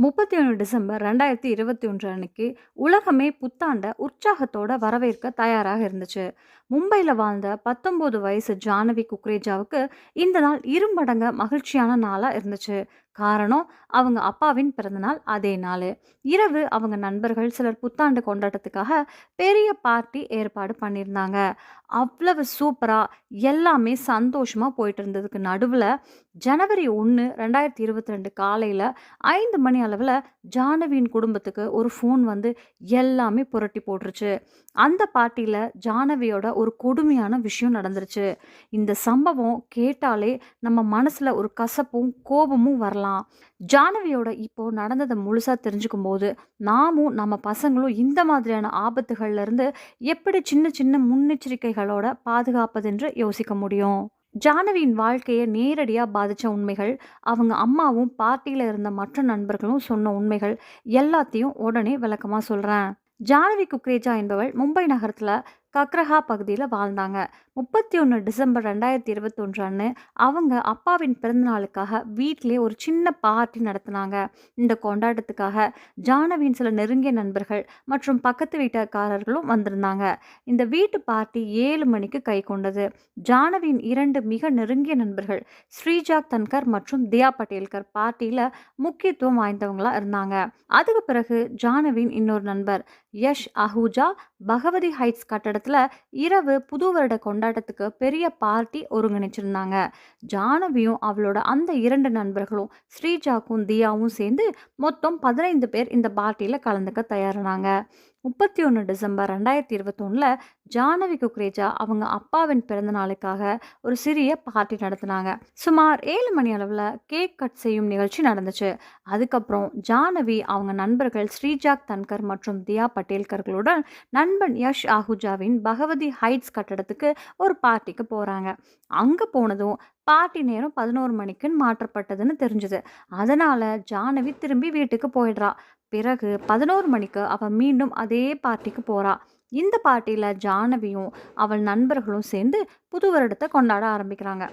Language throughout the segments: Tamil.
முப்பத்தி ஒன்று டிசம்பர் ரெண்டாயிரத்தி இருபத்தி ஒன்று அன்னைக்கு உலகமே புத்தாண்டை உற்சாகத்தோட வரவேற்க தயாராக இருந்துச்சு. மும்பையில் வாழ்ந்த பத்தொம்போது வயசு ஜானவி குக்ரேஜாவுக்கு இந்த நாள் இரும்படங்க மகிழ்ச்சியான நாளாக இருந்துச்சு. காரணம் அவங்க அப்பாவின் பிறந்தநாள் அதே நாள். இரவு அவங்க நண்பர்கள் சிலர் புத்தாண்டு கொண்டாட்டத்துக்காக பெரிய பார்ட்டி ஏற்பாடு பண்ணியிருந்தாங்க. அவ்வளவு சூப்பராக எல்லாமே சந்தோஷமாக போயிட்டு இருந்ததுக்கு நடுவில் ஜனவரி ஒன்று ரெண்டாயிரத்தி இருபத்தி ரெண்டு காலையில் ஐந்து மணி அளவில் ஜானவியின் குடும்பத்துக்கு ஒரு ஃபோன் வந்து எல்லாமே புரட்டி போட்டுருச்சு. அந்த பார்ட்டியில் ஜானவியோட ஒரு கொடுமையான விஷயம் நடந்துருச்சு. இந்த சம்பவம் கேட்டாலே நம்ம மனசில் ஒரு கசப்பும் கோபமும் வரலாம். ஜானவியோட இப்போ நடந்ததை முழுசாக தெரிஞ்சுக்கும் போது நாமும் நம்ம பசங்களும் இந்த மாதிரியான ஆபத்துகள்லேருந்து எப்படி சின்ன சின்ன முன்னெச்சரிக்கைகளோட பாதுகாப்பதென்று யோசிக்க முடியும்? ஜானவியின் வாழ்க்கையை நேரடியாக பாதித்த உண்மைகள் அவங்க அம்மாவும் பார்ட்டியில் இருந்த மற்ற நண்பர்களும் சொன்ன உண்மைகள் எல்லாத்தையும் உடனே விளக்கமாக சொல்கிறேன் ஜானவி குக்ரேஜா என்பவள் மும்பை நகரத்தில் கக்ரஹா பகுதியில் வாழ்ந்தாங்க. முப்பத்தி ஒன்று டிசம்பர் ரெண்டாயிரத்தி இருபத்தொன்று அன்று அவங்க அப்பாவின் பிறந்தநாளுக்காக வீட்டிலே ஒரு சின்ன பார்ட்டி நடத்தினாங்க. இந்த கொண்டாட்டத்துக்காக ஜானவியின் சில நெருங்கிய நண்பர்கள் மற்றும் பக்கத்து வீட்டுக்காரர்களும் வந்திருந்தாங்க. இந்த வீட்டு பார்ட்டி ஏழு மணிக்கு கை கொண்டது. ஜானவியின் இரண்டு மிக நெருங்கிய நண்பர்கள் ஸ்ரீஜாக் தன்கர் மற்றும் தியா பட்டேல்கர் பார்ட்டியில் முக்கியத்துவம் வாய்ந்தவங்களா இருந்தாங்க. அதுக்கு பிறகு ஜானவியின் இன்னொரு நண்பர் யஷ் அஹூஜா பகவதி ஹைட்ஸ் கட்டடத்தில் இரவு புது வருட கொண்டாட்டத்துக்கு பெரிய பார்ட்டி ஒருங்கிணைச்சிருந்தாங்க. ஜானவியும் அவளோட அந்த இரண்டு நண்பர்களும் ஸ்ரீஜாக்கும் தியாவும் சேர்ந்து மொத்தம் பதினைந்து பேர் இந்த பார்ட்டியில் கலந்துக்க தயாரானாங்க. முப்பத்தி ஒன்று டிசம்பர் ரெண்டாயிரத்தி இருபத்தொன்னில் ஜானவி குக்ரேஜா அவங்க அப்பாவின் பிறந்த நாளுக்காக ஒரு சிறிய பார்ட்டி நடத்தினாங்க. சுமார் ஏழு மணி அளவில் கேக் கட் செய்யும் நிகழ்ச்சி நடந்துச்சு. அதுக்கப்புறம் ஜானவி அவங்க நண்பர்கள் ஸ்ரீஜாக் தன்கர் மற்றும் தியா பட்டேல்கர்களுடன் நண்பன் யஷ் ஆஹுஜாவின் பகவதி ஹைட்ஸ் கட்டடத்துக்கு ஒரு பார்ட்டிக்கு போகிறாங்க அங்கே போனதும் பார்ட்டி நேரம் பதினோரு மணிக்குன்னு மாற்றப்பட்டதுன்னு தெரிஞ்சுது. அதனால் ஜானவி திரும்பி வீட்டுக்கு போயிடுறா. பிறகு பதினோரு மணிக்கு அவள் மீண்டும் அதே பார்ட்டிக்கு போகிறாள் இந்த பார்ட்டியில் ஜானவியும் அவள் நண்பர்களும் சேர்ந்து புது வருடத்தை கொண்டாட ஆரம்பிக்கிறாங்க.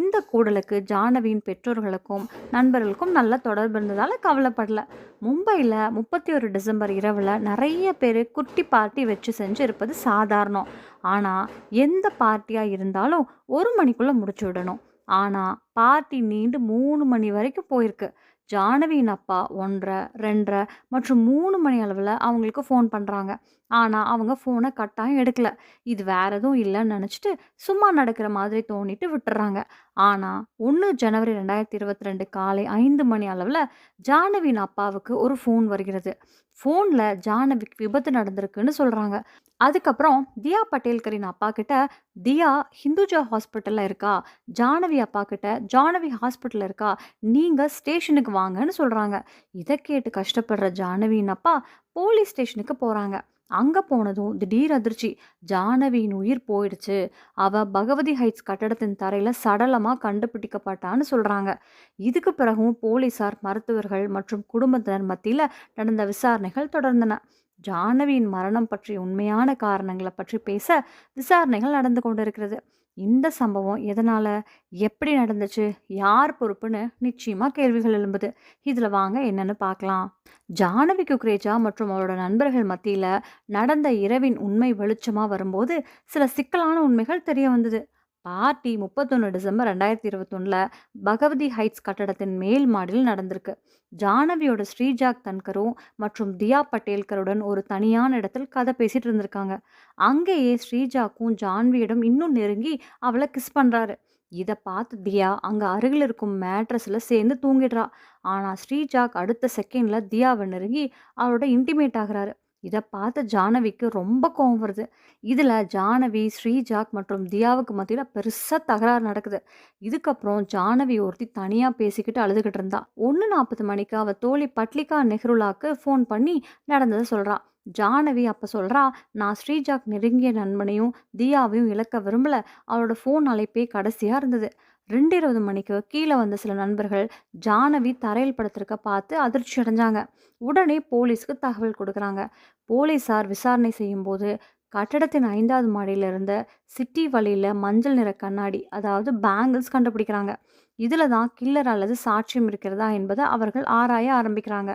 இந்த கூடலுக்கு ஜானவியின் பெற்றோர்களுக்கும் நண்பர்களுக்கும் நல்ல தொடர்பு இருந்ததால் கவலைப்படல. மும்பையில் முப்பத்தி ஒரு டிசம்பர் இரவில் நிறைய பேர் குட்டி பார்ட்டி வச்சு செஞ்சு இருப்பது சாதாரணம். ஆனால் எந்த பார்ட்டியாக இருந்தாலும் ஒரு மணிக்குள்ளே முடிச்சு விடணும். ஆனால் பார்ட்டி நீண்டு மூணு மணி வரைக்கும் போயிருக்கு. ஜானவியின் அப்பா ஒன்றரை ரெண்டரை மற்றும் மூணு மணி அளவில் அவங்களுக்கு ஃபோன் பண்ணுறாங்க ஆனால் அவங்க ஃபோனை கட்டாயம் எடுக்கல. இது வேற எதுவும் இல்லைன்னு நினச்சிட்டு சும்மா நடக்கிற மாதிரி தோண்டிட்டு விட்டுறாங்க. ஆனால் ஒன்று ஜனவரி ரெண்டாயிரத்தி இருபத்தி ரெண்டு காலை ஐந்து மணி அளவில் ஜானவியின் அப்பாவுக்கு ஒரு ஃபோன் வருகிறது. ஃபோனில் ஜானவிக்கு விபத்து நடந்திருக்குன்னு சொல்கிறாங்க அதுக்கப்புறம் தியா பட்டேல்கரின் அப்பா கிட்ட தியா ஹிந்துஜா ஹாஸ்பிட்டலில் இருக்கா? ஜானவி அப்பா கிட்ட ஜானவி ஹாஸ்பிட்டலில் இருக்கா? நீங்கள் ஸ்டேஷனுக்கு வாங்கன்னு சொல்கிறாங்க இதை கேட்டு கஷ்டப்படுற ஜானவியின் அப்பா போலீஸ் ஸ்டேஷனுக்கு போகிறாங்க அங்கே போனதும் திடீர் அதிர்ச்சி. ஜானவியின் உயிர் போயிடுச்சு. அவ பகவதி ஹைட்ஸ் கட்டடத்தின் தரையில் சடலமாக கண்டுபிடிக்கப்பட்டான்னு சொல்கிறாங்க இதுக்கு பிறகும் போலீசார் மருத்துவர்கள் மற்றும் குடும்பத்தினர் மத்தியில் நடந்த விசாரணைகள் தொடர்ந்தன. ஜானவியின் மரணம் பற்றிய உண்மையான காரணங்களை பற்றி பேச விசாரணைகள் நடந்து கொண்டிருக்கிறது. இந்த சம்பவம் எதனால் எப்படி நடந்துச்சு யார் பொறுப்புன்னு நிச்சயமாக கேள்விகள் எழும்புது. இதில் வாங்க என்னன்னு பார்க்கலாம். ஜானவி குக்ரேஜா மற்றும் அவரோட நண்பர்கள் மத்தியில் நடந்த இரவின் உண்மை வெளிச்சமாக வரும்போது சில சிக்கலான உண்மைகள் தெரிய வந்தது. பார்ட்டி முப்பத்தொன்று டிசம்பர் ரெண்டாயிரத்தி இருபத்தொன்னில் பகவதி ஹைட்ஸ் கட்டடத்தின் மேல் மாடியில் நடந்திருக்கு. ஜானவியோட ஸ்ரீஜாக் தன்கரும் மற்றும் தியா பட்டேல்கருடன் ஒரு தனியான இடத்தில் கதை பேசிட்டு இருந்திருக்காங்க. அங்கேயே ஸ்ரீஜாக்கும் ஜான்வியிடம் இன்னும் நெருங்கி அவளை கிஸ் பண்ணுறாரு இதை பார்த்து தியா அங்கே அருகில் இருக்கும் மேட்ரஸில் சேர்ந்து தூங்கிடுறா. ஆனால் ஸ்ரீஜாக் அடுத்த செகண்டில் தியாவை நெருங்கி அவளோட இன்டிமேட் ஆகுறாரு. இதை பார்த்த ஜானவிக்கு ரொம்ப கோவம் வருது. இதில் ஜானவி ஸ்ரீஜாக் மற்றும் தியாவுக்கு மத்தியில் பெருசாக தகராறு நடக்குது. இதுக்கப்புறம் ஜானவி ஒருத்தி தனியாக பேசிக்கிட்டு அழுதுகிட்டு இருந்தா. ஒன்று நாற்பது மணிக்கு அவள் தோழி பட்லிகா நெஹ்ருலாக்கு ஃபோன் பண்ணி நடந்ததை சொல்கிறான் ஜானவி அப்போ சொல்கிறா நான் ஸ்ரீஜாக் நெருங்கிய நண்பனையும் தியாவையும் இழக்க விரும்பல. அவளோட ஃபோன் அழைப்பே கடைசியாக இருந்தது. ரெண்டு இருபது மணிக்கு கீழே வந்த சில நண்பர்கள் ஜானவி தரையில் படுத்திருக்க பார்த்து அதிர்ச்சி அடைஞ்சாங்க. உடனே போலீஸ்க்கு தகவல் கொடுக்குறாங்க. போலீஸார் விசாரணை செய்யும்போது கட்டடத்தின் ஐந்தாவது மாடியில் இருந்த சிட்டி வழியில் மஞ்சள் நிற கண்ணாடி அதாவது பேங்கிள்ஸ் கண்டுபிடிக்கிறாங்க. இதில் தான் கில்லர் அல்லது சாட்சியம் இருக்கிறதா என்பதை அவர்கள் ஆராய ஆரம்பிக்கிறாங்க.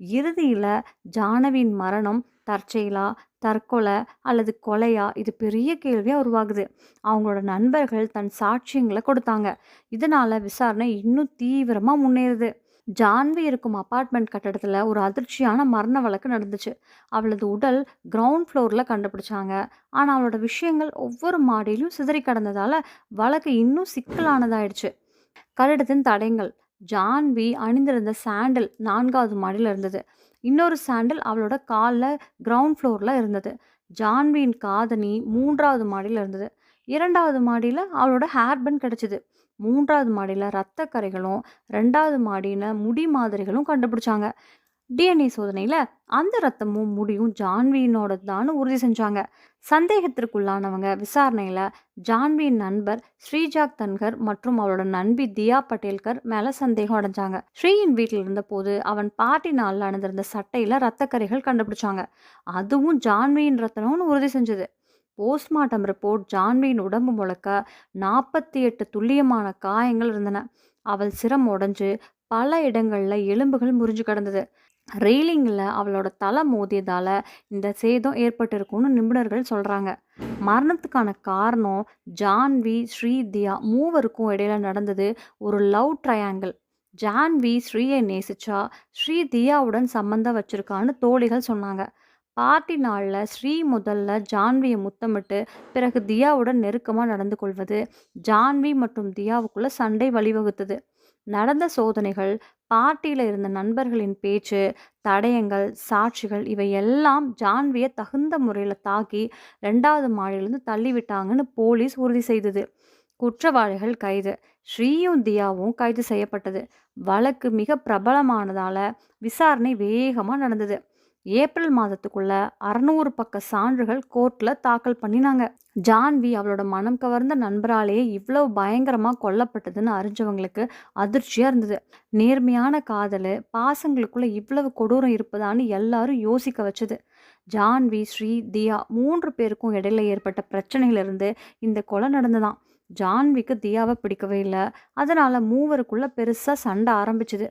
இறுதியில் ஜானவியின் மரணம் தற்செயலா தற்கொலை அல்லது கொலையா? இது பெரிய கேள்வியாக உருவாகுது. அவங்களோட நண்பர்கள் தன் சாட்சியங்களை கொடுத்தாங்க. இதனால் விசாரணை இன்னும் தீவிரமாக முன்னேறுது. ஜான்வி இருக்கும் அப்பார்ட்மெண்ட் கட்டடத்தில் ஒரு அதிர்ச்சியான மரண வழக்கு நடந்துச்சு. அவளது உடல் கிரவுண்ட் ஃப்ளோரில் கண்டுபிடிச்சாங்க. ஆனால் அவளோட விஷயங்கள் ஒவ்வொரு மாடியிலும் சிதறி கடந்ததால் வழக்கு இன்னும் சிக்கலானதாயிடுச்சு. கட்டிடத்தின் தடயங்கள் ஜான்வி அணிந்திருந்த சாண்டில் நான்காவது மாடியில் இருந்தது. இன்னொரு சாண்டில் அவளோட காலில் கிரவுண்ட் ஃப்ளோரில் இருந்தது. ஜான்வியின் காதணி மூன்றாவது மாடியில் இருந்தது. இரண்டாவது மாடியில் அவளோட ஹேர்பன் கிடச்சிது. மூன்றாவது மாடியில் ரத்த கரைகளும் ரெண்டாவது மாடியில் முடி மாதிரிகளும் கண்டுபிடிச்சாங்க. டிஎன்ஏ சோதனையில் அந்த ரத்தமும் முடியும். ஜான்வியினோட தான் உறுதி செஞ்சாங்க. சந்தேகத்திற்குள்ளானவங்க விசாரணையில் ஜான்வியின் நண்பர் ஸ்ரீஜாக் தன்கர் மற்றும் அவளோட நண்பி தியா பட்டேல்கர் மேலே சந்தேகம் அடைஞ்சாங்க. ஸ்ரீயின் வீட்டில் இருந்தபோது அவன் பார்ட்டி நாளில் அணிந்திருந்த சட்டையில் ரத்தக்கரைகள் கண்டுபிடிச்சாங்க. அதுவும் ஜான்வியின் ரத்தனம்னு உறுதி செஞ்சது. போஸ்ட்மார்ட்டம் ரிப்போர்ட் ஜான்வியின் உடம்பு முழுக்க நாற்பத்தி எட்டு துல்லியமான காயங்கள் இருந்தன. அவள் சிரம் உடஞ்சு பல இடங்களில் எலும்புகள் முறிஞ்சு கிடந்தது. ரெயிலிங்கில் அவளோட தலை மோதியதால் இந்த சேதம் ஏற்பட்டிருக்கும்னு நிபுணர்கள் சொல்கிறாங்க மரணத்துக்கான காரணம் ஜான்வி ஸ்ரீதியா மூவருக்கும் இடையில நடந்தது ஒரு லவ் ட்ரையாங்கிள். ஜான்வி ஸ்ரீயை நேசிச்சா ஸ்ரீ தியாவுடன் சம்மந்தம் வச்சுருக்கான்னு தோழிகள் சொன்னாங்க. பார்ட்டி நாளில் ஸ்ரீ முதல்ல ஜான்வியை முத்தமிட்டு பிறகு தியாவுடன் நெருக்கமாக நடந்து கொள்வது ஜான்வி மற்றும் தியாவுக்குள்ள சண்டை வழிவகுத்தது. நடந்த சோதனைகள் பார்ட்டியில் இருந்த நண்பர்களின் பேச்சு தடயங்கள் சாட்சிகள் இவை எல்லாம் ஜான்வியை தகுந்த முறையில் தாக்கி ரெண்டாவது மாடியிலிருந்து தள்ளிவிட்டாங்கன்னு போலீஸ் உறுதி செய்தது. குற்றவாளிகள் கைது. ஸ்ரீயும் தியாவும் கைது செய்யப்பட்டது. வழக்கு மிக பிரபலமானதால விசாரணை வேகமாக நடந்தது. ஏப்ரல் மாதத்துக்குள்ள அறநூறு பக்க சான்றுகள் கோர்ட்ல தாக்கல் பண்ணினாங்க. ஜான்வி அவளோட மனம் கவர்ந்த நண்பராலேயே இவ்வளவு பயங்கரமாக கொல்லப்பட்டதுன்னு அறிஞ்சவங்களுக்கு அதிர்ச்சியாக இருந்தது. நேர்மையான காதல் பாசங்களுக்குள்ள இவ்வளவு கொடூரம் இருப்பதான்னு எல்லாரும் யோசிக்க வச்சது. ஜான்வி ஸ்ரீ தியா மூன்று பேருக்கும் இடையில ஏற்பட்ட பிரச்சனையிலிருந்து இந்த கொலை நடந்துதான். ஜான்விக்கு தியாவை பிடிக்கவே இல்லை. அதனால மூவருக்குள்ள பெருசாக சண்டை ஆரம்பிச்சுது.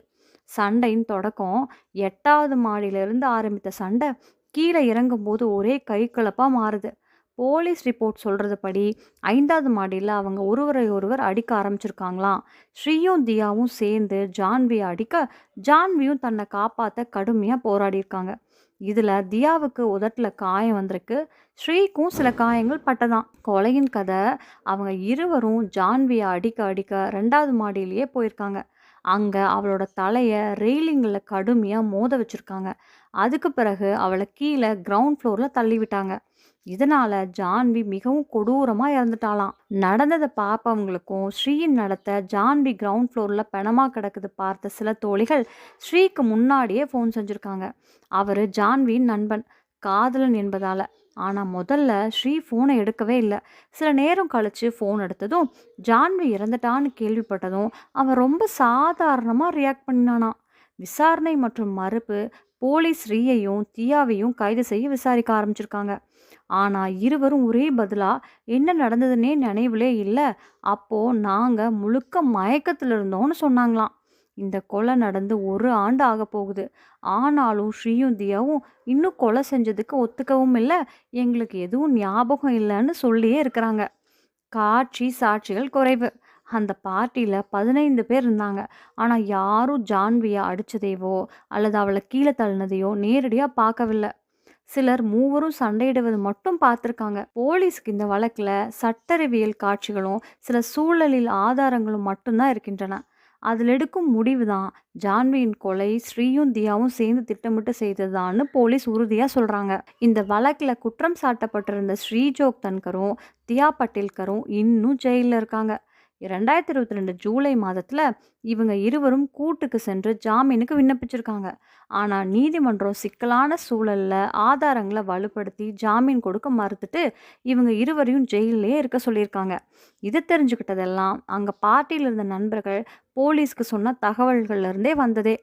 சண்டையின் தொடக்கம். எட்டாவது மாடியிலிருந்து ஆரம்பித்த சண்டை கீழே இறங்கும்போது ஒரே கைகலப்பாக மாறுது. போலீஸ் ரிப்போர்ட் சொல்கிறது படி ஐந்தாவது மாடியில் அவங்க ஒருவரை ஒருவர் அடிக்க ஆரம்பிச்சிருக்காங்களாம். ஸ்ரீயும் தியாவும் சேர்ந்து ஜான்வியை அடிக்க ஜான்வியும் தன்னை காப்பாற்ற கடுமையாக போராடியிருக்காங்க. இதில் தியாவுக்கு உதட்டில் காயம் வந்திருக்கு. ஸ்ரீக்கும் சில காயங்கள் பட்டதான் கொலையின் கதை அவங்க இருவரும் ஜான்வியை அடிக்க அடிக்க ரெண்டாவது மாடியிலேயே போயிருக்காங்க. அங்கே அவளோட தலையை ரெயிலிங்கில் கடுமையாக மோத வச்சுருக்காங்க. அதுக்கு பிறகு அவளை கீழே கிரவுண்ட் ஃப்ளோரில் தள்ளி விட்டாங்க இதனால் ஜான்வி மிகவும் கொடூரமாக இறந்துட்டாளாம். நடந்ததை பார்ப்பவங்களுக்கும் ஸ்ரீயின் நடத்த ஜான்வி கிரவுண்ட் ஃப்ளோரில் பிணமாக கிடக்குது பார்த்த சில தோழிகள் ஸ்ரீக்கு முன்னாடியே ஃபோன் செஞ்சுருக்காங்க. அவர் ஜான்வியின் நண்பன் காதலன் என்பதால். ஆனால் முதல்ல ஸ்ரீ ஃபோனை எடுக்கவே இல்லை. சில நேரம் கழித்து ஃபோன் எடுத்ததும் ஜான்வி இறந்துட்டான்னு கேள்விப்பட்டதும் அவன் ரொம்ப சாதாரணமாக ரியாக்ட் பண்ணினானான் விசாரணை மற்றும் மறுப்பு போலீஸ் ஸ்ரீயையும் தியாவையும் கைது செய்ய விசாரிக்க ஆரம்பிச்சிருக்காங்க. ஆனால் இருவரும் ஒரே பதிலாக என்ன நடந்ததுன்னே நினைவுலே இல்லை. அப்போது நாங்கள் முழுக்க மயக்கத்தில் இருந்தோம்னு சொன்னாங்களாம். இந்த கொலை நடந்து ஒரு ஆண்டு ஆக போகுது. ஆனாலும் ஸ்ரீயும் தியாவும் இன்னும் கொலை செஞ்சதுக்கு ஒத்துக்கவும் இல்லை. எங்களுக்கு எதுவும் ஞாபகம் இல்லைன்னு சொல்லியே இருக்கிறாங்க. காட்சி சாட்சிகள் குறைவு. அந்த பார்ட்டியில் பதினைந்து பேர் இருந்தாங்க. ஆனால் யாரும் ஜான்வியை அடித்ததையோ அல்லது அவளை கீழே தள்ளினதையோ நேரடியாக பார்க்கவில்லை. சிலர் மூவரும் சண்டையிடுவது மட்டும் பார்த்துருக்காங்க. போலீஸ்க்கு இந்த வழக்கில் சட்டறிவியல் காட்சிகளும் சில சூழலில் ஆதாரங்களும் மட்டும்தான் இருக்கின்றன. அதில் எடுக்கும் முடிவு தான். ஜான்வியின் கொலை ஸ்ரீயும் தியாவும் சேர்ந்து திட்டமிட்டு செய்ததான்னு போலீஸ் உறுதியாக சொல்கிறாங்க இந்த வழக்கில் குற்றம் சாட்டப்பட்டிருந்த ஸ்ரீஜோக் தன்கரும் தியா பட்டேல்கரும் இன்னும் ஜெயிலில் இருக்காங்க. ரெண்டாயிரத்தி இருபத்தி ரெண்டு ஜூலை மாதத்தில் இவங்க இருவரும் கூட்டுக்கு சென்று ஜாமீனுக்கு விண்ணப்பிச்சிருக்காங்க. ஆனால் நீதிமன்றம் சிக்கலான சூழலில் ஆதாரங்களை வலுப்படுத்தி ஜாமீன் கொடுக்க மறுத்துட்டு இவங்க இருவரையும் ஜெயிலே இருக்க சொல்லியிருக்காங்க. இது தெரிஞ்சுக்கிட்டதெல்லாம் அங்கே பார்ட்டியில் இருந்த நண்பர்கள் போலீஸ்க்கு சொன்ன தகவல்கள்லேருந்தே வந்ததே.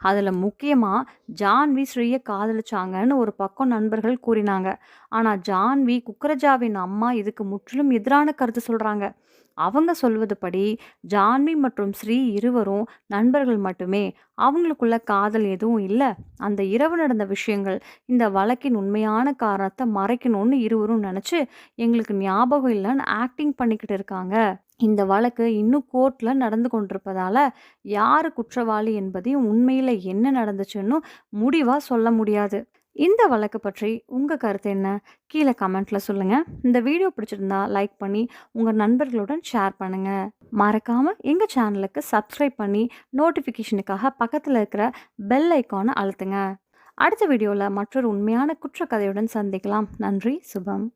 அதில் முக்கியமாக ஜான்வி ஸ்ரீயை காதலிச்சாங்கன்னு ஒரு பக்கம் நண்பர்கள் கூறினாங்க. ஆனால் ஜான்வி குக்கரஜாவின் அம்மா இதுக்கு முற்றிலும் எதிரான கருத்து சொல்கிறாங்க அவங்க சொல்வதுபடி ஜான்வி மற்றும் ஸ்ரீ இருவரும் நண்பர்கள் மட்டுமே. அவங்களுக்குள்ள காதல் எதுவும் இல்லை. அந்த இரவு நடந்த விஷயங்கள் இந்த வழக்கின் உண்மையான காரணத்தை மறைக்கணும்னு இருவரும் நினச்சி எங்களுக்கு ஞாபகம் இல்லைன்னு ஆக்டிங் பண்ணிக்கிட்டு இருக்காங்க. இந்த வழக்கு இன்னும் கோர்ட்டில் நடந்து கொண்டிருப்பதால யார் குற்றவாளி என்பதையும் உண்மையில் என்ன நடந்துச்சுன்னு முடிவாக சொல்ல முடியாது. இந்த வழக்கு பற்றி உங்கள் கருத்து என்ன? கீழே கமெண்ட்டில் சொல்லுங்கள் இந்த வீடியோ பிடிச்சிருந்தா லைக் பண்ணி உங்கள் நண்பர்களுடன் ஷேர் பண்ணுங்கள் மறக்காமல் எங்கள் சேனலுக்கு சப்ஸ்கிரைப் பண்ணி நோட்டிஃபிகேஷனுக்காக பக்கத்தில் இருக்கிற பெல் ஐக்கானை அழுத்துங்க. அடுத்த வீடியோவில் மற்றொரு உண்மையான குற்றக்கதையுடன் சந்திக்கலாம். நன்றி சுபம்.